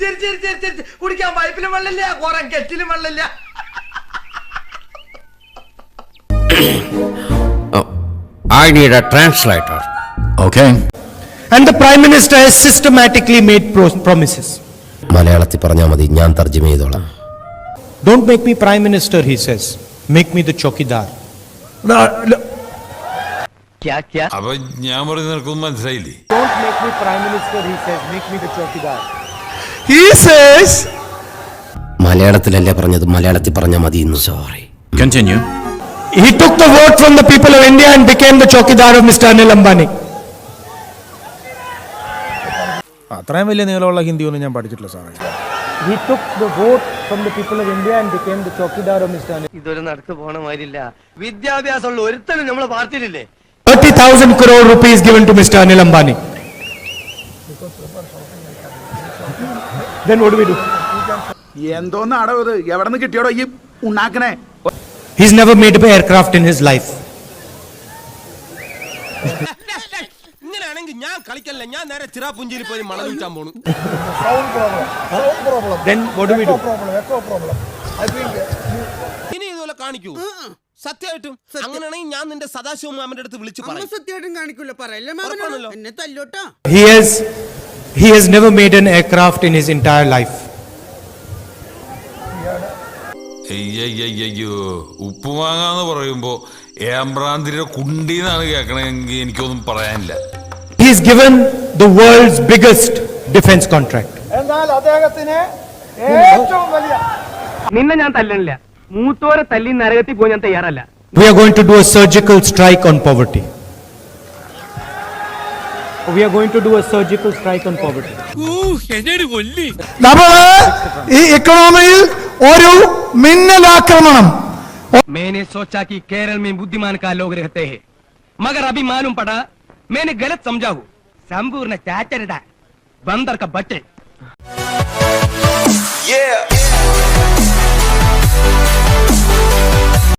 ചിരി ചിരി ചിരി ചിരി കുടിക്കാൻ പൈപ്പിലും വെള്ളമില്ല കുറെ കെറ്റിലും വെള്ളമില്ല I need a translator. Okay. And the Prime Minister has systematically made pro- promises. മലയാളത്തിൽ പറഞ്ഞാൽ മതി ഞാൻ തർജമ ചെയ്തോളാം Don't make me Prime Minister, he says. Make me the chokidar. അപ്പൊ ഞാൻ നിനക്കൊന്നും മനസ്സിലായില്ലേ Don't make me Prime Minister, he says. Make me the chokidar. He says. മലയാളത്തിലല്ലേ പറഞ്ഞത് മലയാളത്തിൽ പറഞ്ഞാൽ മതി ഇന്ന് sorry Continue. He took the vote from the people of India and became the chokidar of Mr. Anil Ambani. അത്രയും വലിയ നീളമുള്ള ഹിന്ദി ഒന്നും ഞാൻ പഠിച്ചിട്ടില്ല സാറേ He took the vote from the people of India and became the chokidar of Mr. Anil. ഇതൊരു നടക്ക് പോണ മാതിരില്ല വിദ്യാഭ്യാസമുള്ള ഒരുത്തനും നമ്മളെ പാർട്ടിയിലില്ലേ 30,000 crore rupees given to Mr. Anil Ambani. Then what do we എന്തോന്നാടോ ഇത്? എവിടെ നിന്ന് കിട്ടിയോടോ ഈ ഉണ്ടാക്കണേ He's never made an aircraft in his life. ഇങ്ങനെയാണെങ്കിൽ ഞാൻ കളിക്കല്ല? ഞാൻ നേരെ ചിറാപുഞ്ചിയിൽ പോയി മണൽ വിൽക്കാൻ പോണു. Then what do we do? ഇനി ഇതുപോലെ കാണിക്കൂ. സത്യമായിട്ടും അങ്ങനെയാണെങ്കിൽ ഞാൻ നിന്റെ സദാശിവ മാമന്റെ അടുത്ത് വിളിച്ചു പറയും. സത്യമായിട്ടും കാണിക്കൂല. പറയല്ലേ ഉറപ്പാണല്ലോ. എന്നെ തല്ലോട്ടോ. He has, never made an aircraft in his entire life. അയ്യോ ഉപ്പ് വാങ്ങാന്ന് പറയുമ്പോ ഏമ്പ്രാന്തിരിയുടെ കുണ്ടീന്നാണ് കേൾക്കണമെങ്കിൽ എനിക്കൊന്നും പറയാനില്ല is given the world's biggest defense contract. നിന്നെ ഞാൻ തല്ലണില്ല മൂത്തോരെ തല്ലി നരകത്തിൽ പോയി ഞാൻ തയ്യാറല്ല We are going to do a surgical strike on poverty. We are going to do a surgical strike on poverty. നമ്മള് ഈ ഇക്കണോമിയിൽ ഒരു മിന്നലാക്രമണം मैंने सोचा कि केरल में बुद्धिमान का लोग रहते हैं मगर अभी मालूम पड़ा मैंने गलत समझा हूँ संपूर्ण चाचरदा बंदर का बच्चे Yeah.